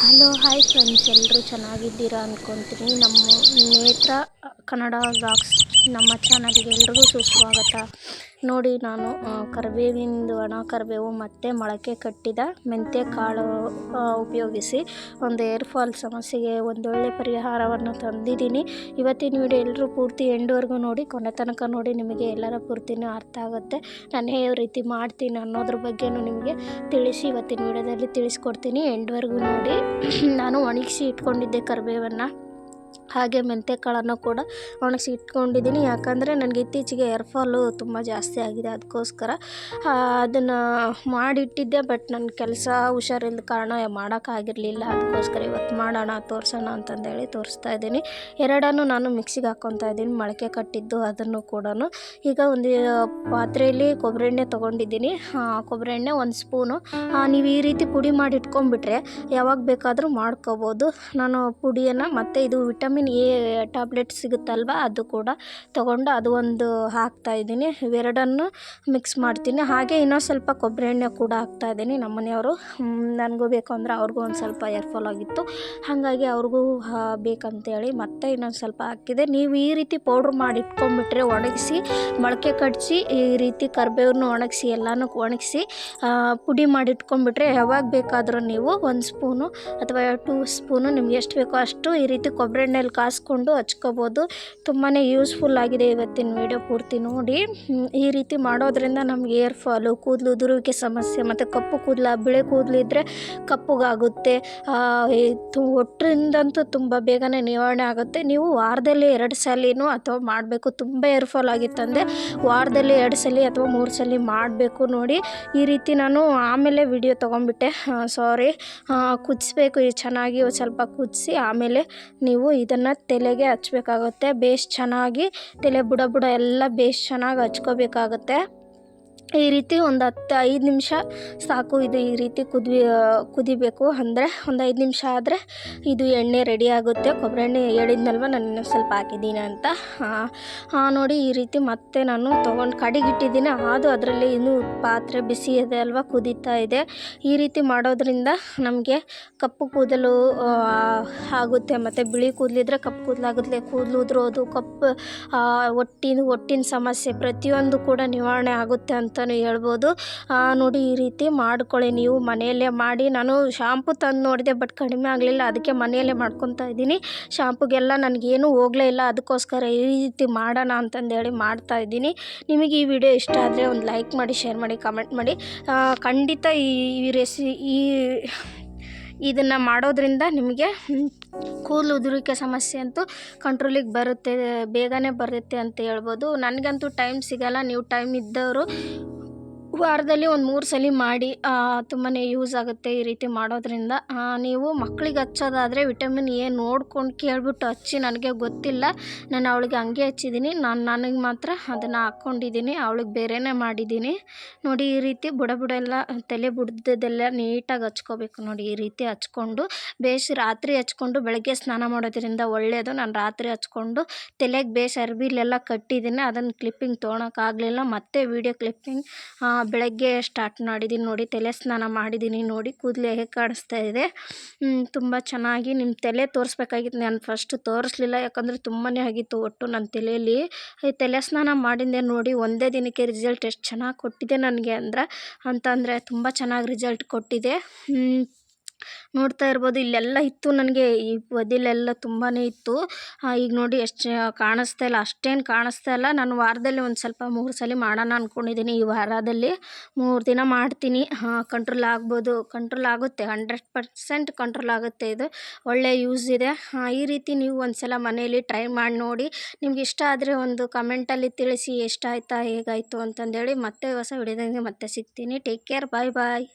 Hello hi friends ಎಲ್ಲರೂ ಚೆನ್ನಾಗಿದ್ದೀರಾ ಅಂದ್ಕೊತೀನಿ ನಮ್ಮ ನೇತ್ರ ಕನ್ನಡ ವ್ಲಾಗ್ಸ್ ನಮ್ಮ ಚಾನಲ್ಗೆ ಎಲ್ರಿಗೂ ಸುಸ್ವಾಗತ. ನೋಡಿ ನಾನು ಕರಿಬೇವಿಂದು ಒಣ ಕರಿಬೇವು ಮತ್ತು ಮೊಳಕೆ ಕಟ್ಟಿದ ಮೆಂತ್ಯ ಕಾಳು ಉಪಯೋಗಿಸಿ ಒಂದು ಏರ್ ಫಾಲ್ ಸಮಸ್ಯೆಗೆ ಒಂದೊಳ್ಳೆ ಪರಿಹಾರವನ್ನು ತಂದಿದ್ದೀನಿ. ಇವತ್ತಿನ ವಿಡಿಯೋ ಎಲ್ಲರೂ ಪೂರ್ತಿ ಎಂಡ್ವರೆಗೂ ನೋಡಿ, ಕೊನೆ ತನಕ ನೋಡಿ ನಿಮಗೆ ಎಲ್ಲರ ಪೂರ್ತಿನೂ ಅರ್ಥ ಆಗುತ್ತೆ. ನಾನು ಯಾವ ರೀತಿ ಮಾಡ್ತೀನಿ ಅನ್ನೋದ್ರ ಬಗ್ಗೆನೂ ನಿಮಗೆ ತಿಳಿಸಿ ಇವತ್ತಿನ ವಿಡಿಯೋದಲ್ಲಿ ತಿಳಿಸ್ಕೊಡ್ತೀನಿ. ಎಂಡ್ವರೆಗೂ ನೋಡಿ, ನಾನು ಒಣಗಿಸಿ ಇಟ್ಕೊಂಡಿದ್ದೆ ಕರಿಬೇವನ್ನು. ಹಾಗೆ ಮೆಂತ್ಯ ಕಾಳನ್ನು ಕೂಡ ಒಣಗಿಸಿ ಇಟ್ಕೊಂಡಿದ್ದೀನಿ ಯಾಕಂದರೆ ನನಗೆ ಇತ್ತೀಚೆಗೆ ಏರ್ ಫಾಲು ತುಂಬ ಜಾಸ್ತಿ ಆಗಿದೆ ಅದಕ್ಕೋಸ್ಕರ. ಅದನ್ನು ಮಾಡಿಟ್ಟಿದ್ದೆ ಬಟ್ ನನ್ನ ಕೆಲಸ ಹುಷಾರಿಲ್ಲದ ಕಾರಣ ಮಾಡೋಕ್ಕಾಗಿರಲಿಲ್ಲ. ಅದಕ್ಕೋಸ್ಕರ ಇವತ್ತು ಮಾಡೋಣ, ತೋರಿಸೋಣ ಅಂತಂದೇಳಿ ತೋರಿಸ್ತಾ ಇದ್ದೀನಿ. ಎರಡನ್ನೂ ನಾನು ಮಿಕ್ಸಿಗೆ ಹಾಕ್ಕೊತಾ ಇದ್ದೀನಿ, ಮೊಳಕೆ ಕಟ್ಟಿದ್ದು ಅದನ್ನು ಕೂಡ ಈಗ ಒಂದು ಪಾತ್ರೆಯಲ್ಲಿ ಕೊಬ್ಬರಿ ಎಣ್ಣೆ ತೊಗೊಂಡಿದ್ದೀನಿ. ಕೊಬ್ಬರಿ ಎಣ್ಣೆ ಒಂದು ಸ್ಪೂನು. ನೀವು ಈ ರೀತಿ ಪುಡಿ ಮಾಡಿ ಇಟ್ಕೊಂಡ್ಬಿಟ್ರೆ ಯಾವಾಗ ಬೇಕಾದರೂ ಮಾಡ್ಕೋಬೋದು. ನಾನು ಪುಡಿಯನ್ನು ಮತ್ತು ಇದು ವಿಟಮಿನ್ ಎ ಟ್ಯಾಬ್ಲೆಟ್ ಸಿಗುತ್ತಲ್ವ, ಅದು ಕೂಡ ತೊಗೊಂಡು ಅದು ಒಂದು ಹಾಕ್ತಾಯಿದ್ದೀನಿ ಇವೆರಡನ್ನು ಮಿಕ್ಸ್ ಮಾಡ್ತೀನಿ. ಹಾಗೆ ಇನ್ನೊಂದು ಸ್ವಲ್ಪ ಕೊಬ್ಬರಿ ಎಣ್ಣೆ ಕೂಡ ಹಾಕ್ತಾಯಿದ್ದೀನಿ ನಮ್ಮ ಮನೆಯವರು. ನನಗೂ ಬೇಕು ಅಂದರೆ ಅವ್ರಿಗೂ ಒಂದು ಸ್ವಲ್ಪ ಏರ್ಫಾಲ್ ಆಗಿತ್ತು. ಹಾಗಾಗಿ ಅವ್ರಿಗೂ ಬೇಕಂತೇಳಿ ಮತ್ತೆ ಇನ್ನೊಂದು ಸ್ವಲ್ಪ ಹಾಕಿದೆ. ನೀವು ಈ ರೀತಿ ಪೌಡ್ರ್ ಮಾಡಿ ಇಟ್ಕೊಂಡ್ಬಿಟ್ರೆ ಒಣಗಿಸಿ, ಮೊಳಕೆ ಕಡಿಸಿ ಈ ರೀತಿ ಕರ್ಬೇವನ್ನು ಒಣಗಿಸಿ, ಎಲ್ಲನೂ ಒಣಗಿಸಿ ಪುಡಿ ಮಾಡಿ ಇಟ್ಕೊಂಡ್ಬಿಟ್ರೆ ಯಾವಾಗ ಬೇಕಾದರೂ ನೀವು ಒಂದು ಸ್ಪೂನು ಅಥವಾ ಟೂ ಸ್ಪೂನು ನಿಮ್ಗೆ ಎಷ್ಟು ಬೇಕೋ ಅಷ್ಟು ಈ ರೀತಿ ಕೊಬ್ಬರಿ ಕಾಯಿಸ್ಕೊಂಡು ಹಚ್ಕೋಬೋದು. ತುಂಬಾ ಯೂಸ್ಫುಲ್ ಆಗಿದೆ ಇವತ್ತಿನ ವೀಡಿಯೋ ಪೂರ್ತಿ ನೋಡಿ. ಈ ರೀತಿ ಮಾಡೋದ್ರಿಂದ ನಮ್ಗೆ ಏರ್ ಫಾಲು ಕೂದಲು ಉದುರುವಿಕೆ ಸಮಸ್ಯೆ ಮತ್ತು ಕಪ್ಪು ಕೂದಲ, ಬಿಳೆ ಕೂದಲಿದ್ರೆ ಕಪ್ಪುಗಾಗುತ್ತೆ. ಒಟ್ಟರಿಂದಂತೂ ತುಂಬ ಬೇಗನೆ ನಿವಾರಣೆ ಆಗುತ್ತೆ. ನೀವು ವಾರದಲ್ಲಿ ಎರಡು ಸಲಿನೂ ಅಥವಾ ಮಾಡಬೇಕು. ತುಂಬ ಏರ್ ಫಾಲ್ ಆಗಿತ್ತಂದರೆ ವಾರದಲ್ಲಿ ಎರಡು ಸಲ ಅಥವಾ ಮೂರು ಸಲ ಮಾಡಬೇಕು ನೋಡಿ. ಈ ರೀತಿ ನಾನು ಆಮೇಲೆ ವಿಡಿಯೋ ತೊಗೊಂಬಿಟ್ಟೆ ಸಾರಿ ಕುದಿಸ್ಬೇಕು. ಚೆನ್ನಾಗಿ ಸ್ವಲ್ಪ ಕುದಿಸಿ ಆಮೇಲೆ ನೀವು ಇದನ್ನು ತಲೆಗೆ ಹಚ್ಬೇಕಾಗುತ್ತೆ. ಬೇಸ್ ಚೆನ್ನಾಗಿ ತಲೆ ಬುಡ ಬುಡ ಎಲ್ಲ ಬೇಸ್ ಚೆನ್ನಾಗಿ ಹಚ್ಕೋಬೇಕಾಗತ್ತೆ. ಈ ರೀತಿ ಒಂದು ಹತ್ತು ಐದು ನಿಮಿಷ ಸಾಕು ಇದು ಈ ರೀತಿ ಕುದಿ ಕುದಿಬೇಕು. ಅಂದರೆ ಒಂದು ಐದು ನಿಮಿಷ ಆದರೆ ಇದು ಎಣ್ಣೆ ರೆಡಿ ಆಗುತ್ತೆ. ಕೊಬ್ಬರಿ ಎಣ್ಣೆ ಹೇಳಿದ್ನಲ್ವ, ನಾನು ಸ್ವಲ್ಪ ಹಾಕಿದ್ದೀನಿ ಅಂತ. ನೋಡಿ ಈ ರೀತಿ ಮತ್ತೆ ನಾನು ತೊಗೊಂಡು ಕಡಿಗಿಟ್ಟಿದ್ದೀನಿ. ಅದು ಅದರಲ್ಲಿ ಇನ್ನೂ ಪಾತ್ರೆ ಬಿಸಿ ಇದೆ ಅಲ್ವಾ, ಕುದೀತಾ ಇದೆ. ಈ ರೀತಿ ಮಾಡೋದ್ರಿಂದ ನಮಗೆ ಕಪ್ಪು ಕೂದಲು ಆಗುತ್ತೆ. ಮತ್ತು ಬಿಳಿ ಕೂದಲಿದ್ರೆ ಕಪ್ಪು ಕೂದಲಾಗುತ್ತೆ ಕೂದಲು ಉದುರೋದು, ಕಪ್ಪು ಒಟ್ಟಿನ ಒಟ್ಟಿನ ಸಮಸ್ಯೆ. ಪ್ರತಿಯೊಂದು ಕೂಡ ನಿವಾರಣೆ ಆಗುತ್ತೆ ಅಂತ ಅಂತಲೇ ಹೇಳ್ಬೋದು. ನೋಡಿ ಈ ರೀತಿ ಮಾಡ್ಕೊಳ್ಳಿ ನೀವು ಮನೆಯಲ್ಲೇ ಮಾಡಿ. ನಾನು ಶಾಂಪು ತಂದು ನೋಡಿದೆ, ಬಟ್ ಕಡಿಮೆ ಆಗಲಿಲ್ಲ. ಅದಕ್ಕೆ ಮನೆಯಲ್ಲೇ ಮಾಡ್ಕೊತಾ ಇದ್ದೀನಿ. ಶಾಂಪುಗೆಲ್ಲ ನನಗೇನು ಹೋಗಲೇ ಇಲ್ಲ. ಅದಕ್ಕೋಸ್ಕರ ಈ ರೀತಿ ಮಾಡೋಣ ಅಂತಂದೇಳಿ ಮಾಡ್ತಾ ಇದ್ದೀನಿ. ನಿಮಗೆ ಈ ವಿಡಿಯೋ ಇಷ್ಟ ಆದರೆ ಒಂದು ಲೈಕ್ ಮಾಡಿ, ಶೇರ್ ಮಾಡಿ, ಕಮೆಂಟ್ ಮಾಡಿ. ಖಂಡಿತ ಈ ರೆಸಿ, ಈ ಇದನ್ನು ಮಾಡೋದ್ರಿಂದ ನಿಮಗೆ ಕೂದಲು ಉದುರಿಕೆ ಸಮಸ್ಯೆ ಅಂತೂ ಕಂಟ್ರೋಲಿಗೆ ಬರುತ್ತೆ, ಬೇಗನೆ ಬರುತ್ತೆ ಅಂತ ಹೇಳ್ಬೋದು. ನನಗಂತೂ ಟೈಮ್ ಸಿಗಲ್ಲ. ನೀವು ಟೈಮ್ ಇದ್ದವರು ವಾರದಲ್ಲಿ ಒಂದು ಮೂರು ಸಲ ಮಾಡಿ ತುಂಬಾ ಯೂಸ್ ಆಗುತ್ತೆ ಈ ರೀತಿ ಮಾಡೋದ್ರಿಂದ. ನೀವು ಮಕ್ಕಳಿಗೆ ಹಚ್ಚೋದಾದರೆ ವಿಟಮಿನ್ ಎ ನೋಡ್ಕೊಂಡು ಕೇಳಿಬಿಟ್ಟು ಹಚ್ಚಿ ನನಗೆ ಗೊತ್ತಿಲ್ಲ. ನಾನು ಅವಳಿಗೆ ಹಂಗೆ ಹಚ್ಚಿದ್ದೀನಿ ನಾನು, ನನಗೆ ಮಾತ್ರ ಅದನ್ನು ಹಾಕ್ಕೊಂಡಿದ್ದೀನಿ ಅವಳಿಗೆ ಬೇರೆಯೇ ಮಾಡಿದ್ದೀನಿ ನೋಡಿ ಈ ರೀತಿ ಬುಡ ಬುಡ ಎಲ್ಲ ತಲೆ ಬುಡ್ದದೆಲ್ಲ ನೀಟಾಗಿ ಹಚ್ಕೋಬೇಕು ನೋಡಿ ಈ ರೀತಿ ಹಚ್ಕೊಂಡು. ಬೇಸ್ ರಾತ್ರಿ ಹಚ್ಕೊಂಡು ಬೆಳಗ್ಗೆ ಸ್ನಾನ ಮಾಡೋದ್ರಿಂದ ಒಳ್ಳೆಯದು ನಾನು ರಾತ್ರಿ ಹಚ್ಕೊಂಡು ತಲೆಗೆ ಬೇಸ್ ಅರ್ಬಿಲೆಲ್ಲ ಕಟ್ಟಿದ್ದೀನಿ ಅದನ್ನು ಕ್ಲಿಪ್ಪಿಂಗ್ ತೊಗೊಳಕ್ಕಾಗಲಿಲ್ಲ ಮತ್ತೆ ವೀಡಿಯೋ ಕ್ಲಿಪ್ಪಿಂಗ್ ಬೆಳಗ್ಗೆ ಸ್ಟಾರ್ಟ್ ಮಾಡಿದ್ದೀನಿ ನೋಡಿ, ತಲೆ ಸ್ನಾನ ಮಾಡಿದ್ದೀನಿ ನೋಡಿ, ಕೂದಲು ಹೇಗೆ ಕಾಣಿಸ್ತಾ ಇದೆ. ತುಂಬ ಚೆನ್ನಾಗಿ ನಿಮ್ಮ ತಲೆ ತೋರಿಸ್ಬೇಕಾಗಿತ್ತು. ನಾನು ಫಸ್ಟ್ ತೋರಿಸ್ಲಿಲ್ಲ, ಯಾಕಂದರೆ ತುಂಬಾ ಆಗಿತ್ತು ಒಟ್ಟು ನನ್ನ ತಲೆಯಲ್ಲಿ. ತಲೆ ಸ್ನಾನ ಮಾಡಿದ್ದೆ ನೋಡಿ, ಒಂದೇ ದಿನಕ್ಕೆ ರಿಸಲ್ಟ್ ಎಷ್ಟು ಚೆನ್ನಾಗಿ ಕೊಟ್ಟಿದೆ ನನಗೆ ಅಂದ್ರೆ ಅಂತಂದರೆ ತುಂಬ ಚೆನ್ನಾಗಿ ರಿಸಲ್ಟ್ ಕೊಟ್ಟಿದೆ. ನೋಡ್ತಾ ಇರ್ಬೋದು. ಇಲ್ಲೆಲ್ಲ ಇತ್ತು ನನಗೆ. ಈ ಬದಿಲೆಲ್ಲ ತುಂಬಾ ಇತ್ತು. ಈಗ ನೋಡಿ ಎಷ್ಟು ಕಾಣಿಸ್ತಾ ಇಲ್ಲ. ಅಷ್ಟೇನು ಕಾಣಿಸ್ತಾ ಇಲ್ಲ. ನಾನು ವಾರದಲ್ಲಿ ಒಂದು ಸ್ವಲ್ಪ ಮೂರು ಸಲ ಮಾಡೋಣ ಅಂದ್ಕೊಂಡಿದ್ದೀನಿ ಈ ವಾರದಲ್ಲಿ ಮೂರು ದಿನ ಮಾಡ್ತೀನಿ. ಕಂಟ್ರೋಲ್ ಆಗ್ಬೋದು. ಕಂಟ್ರೋಲ್ ಆಗುತ್ತೆ. ಹಂಡ್ರೆಡ್ ಪರ್ಸೆಂಟ್ ಕಂಟ್ರೋಲ್ ಆಗುತ್ತೆ ಇದು. ಒಳ್ಳೆ ಯೂಸ್ ಇದೆ. ಈ ರೀತಿ ನೀವು ಒಂದು ಸಲ ಮನೆಯಲ್ಲಿ ಟ್ರೈ ಮಾಡಿ ನೋಡಿ. ನಿಮ್ಗೆ ಇಷ್ಟ ಆದರೆ ಒಂದು ಕಮೆಂಟಲ್ಲಿ ತಿಳಿಸಿ ಎಷ್ಟಾಯ್ತಾ ಹೇಗಾಯಿತು ಅಂತಂದೇಳಿ ಮತ್ತೆ ಹೊಸ ವಿಡಿಯೋದಂಗೆ ಮತ್ತೆ ಸಿಗ್ತೀನಿ. ಟೇಕ್ ಕೇರ್ ಬಾಯ್ ಬಾಯ್